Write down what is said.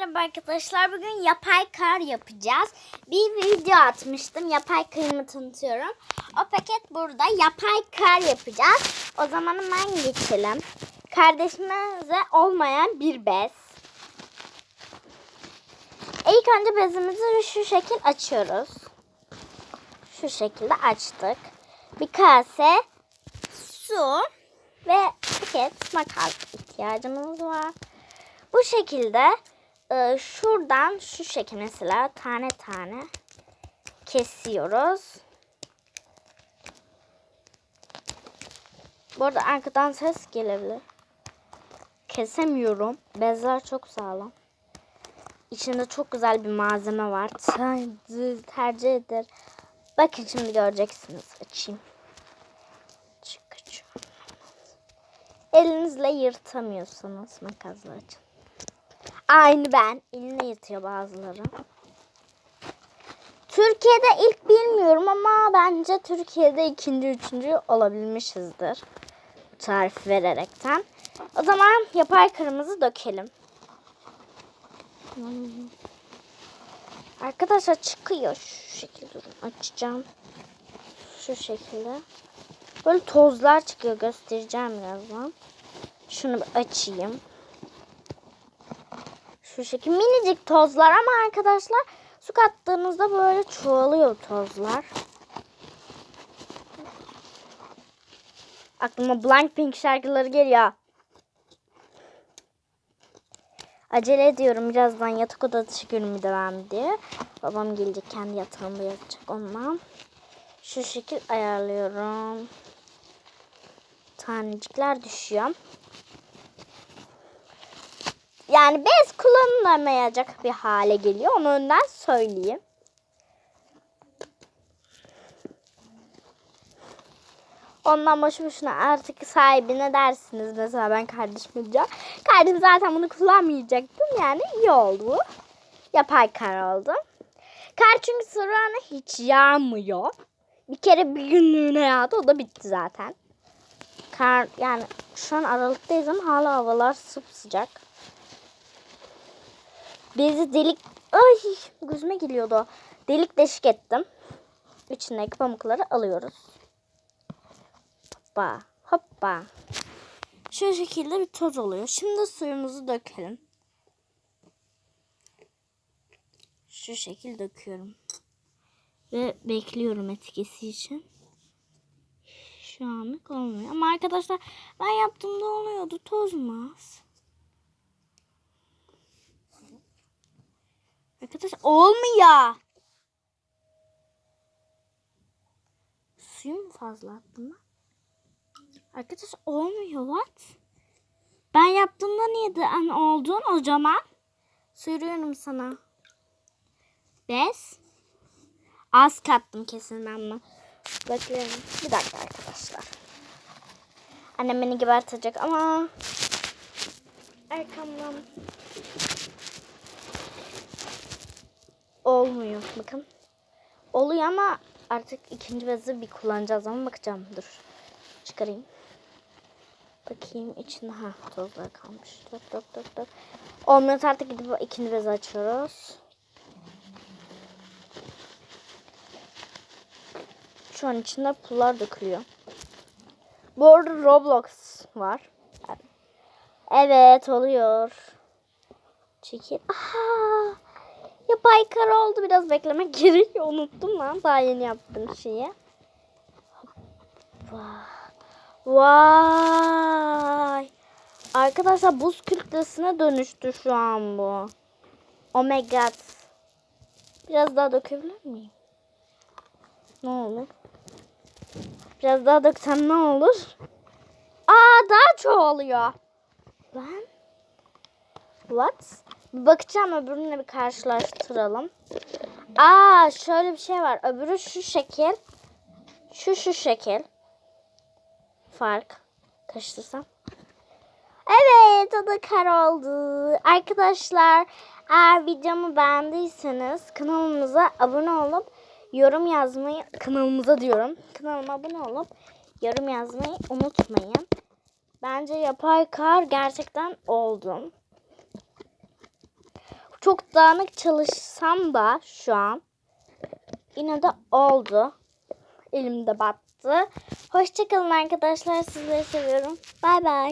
merhaba arkadaşlar. Bugün yapay kar yapacağız. Bir video atmıştım. Yapay karımı tanıtıyorum. O paket burada. Yapay kar yapacağız. O zaman hemen geçelim. Kardeşimize olmayan bir bez. İlk önce bezimizi şu şekil açıyoruz. Şu şekilde açtık. Bir kase, su ve paket makas ihtiyacımız var. Bu şekilde e, şuradan şu şekil mesela tane tane kesiyoruz. Bu arada arkadan ses gelebilir. Kesemiyorum. Bezler çok sağlam. İçinde çok güzel bir malzeme var. Ter- Tercih eder. Bakın şimdi göreceksiniz. Açayım. Elinizle yırtamıyorsanız makasla açın. Aynı ben. Eline yırtıyor bazıları. Türkiye'de ilk bilmiyorum ama bence Türkiye'de ikinci, üçüncü olabilmişizdir. Bu tarifi vererekten. O zaman yapay kırmızı dökelim. Arkadaşlar çıkıyor. Şu şekilde. Açacağım. Şu şekilde. Böyle tozlar çıkıyor. Göstereceğim birazdan. Şunu bir açayım. Şu şekilde minicik tozlar ama arkadaşlar su kattığınızda böyle çoğalıyor tozlar. Aklıma Blackpink şarkıları geliyor. Acele ediyorum birazdan yatak odası günümü devam diye. Babam gelecek kendi yatağımda yatacak ondan. Şu şekil ayarlıyorum. Tanecikler düşüyor. Yani bez kullanılamayacak bir hale geliyor. Onu önden söyleyeyim. Ondan boşu boşuna artık sahibine dersiniz. Mesela ben kardeşim olacağım. Kardeşim zaten bunu kullanmayacaktım. Yani iyi oldu. Yapay kar oldu. Kar çünkü sonra hiç yağmıyor. Bir kere bir günlüğüne yağdı. O da bitti zaten. Kar yani şu an aralıktayız ama hala havalar sıcak. Bezi delik... Ay gözüme geliyordu. Delik deşik ettim. İçindeki pamukları alıyoruz. Hoppa hoppa. Şu şekilde bir toz oluyor. Şimdi suyumuzu dökelim. Şu şekilde döküyorum. Ve bekliyorum etkisi için. Şu anlık olmuyor. Ama arkadaşlar ben yaptığımda oluyordu. Tozmaz. Arkadaş olmuyor. Suyu mu fazla attım ben? Arkadaş olmuyor what? Ben yaptığımda niye de hani oldun o zaman? Söylüyorum sana. Bez. Az kattım kesin bunu. Bakıyorum. Bir dakika arkadaşlar. Annem beni gebertecek ama arkamdan olmuyor. Bakın. Oluyor ama artık ikinci bezi bir kullanacağız ama bakacağım. Dur. Çıkarayım. Bakayım içinde ha tozlar kalmış. Dök dök dök dök. Olmuyor artık gidip ikinci bezi açıyoruz. Şu an içinde pullar dökülüyor. Bu arada Roblox var. Evet oluyor. Çekil. Aha! Yapay kar oldu. Biraz beklemek gerekiyor. Unuttum lan. Daha yeni yaptım şeyi. Vay. Arkadaşlar buz kütlesine dönüştü şu an bu. Oh my god. Biraz daha dökebilir miyim? Ne olur? Biraz daha döksem ne olur? Aa daha çoğalıyor. Ben? What? Bir bakacağım öbürünle bir karşılaştıralım. Aa şöyle bir şey var. Öbürü şu şekil. Şu şu şekil. Fark. Karıştırsam. Evet o da kar oldu. Arkadaşlar eğer videomu beğendiyseniz kanalımıza abone olup yorum yazmayı kanalımıza diyorum. Kanalıma abone olup yorum yazmayı unutmayın. Bence yapay kar gerçekten oldu. Çok dağınık çalışsam da şu an yine de oldu. Elimde battı. Hoşçakalın arkadaşlar. Sizleri seviyorum. Bay bay.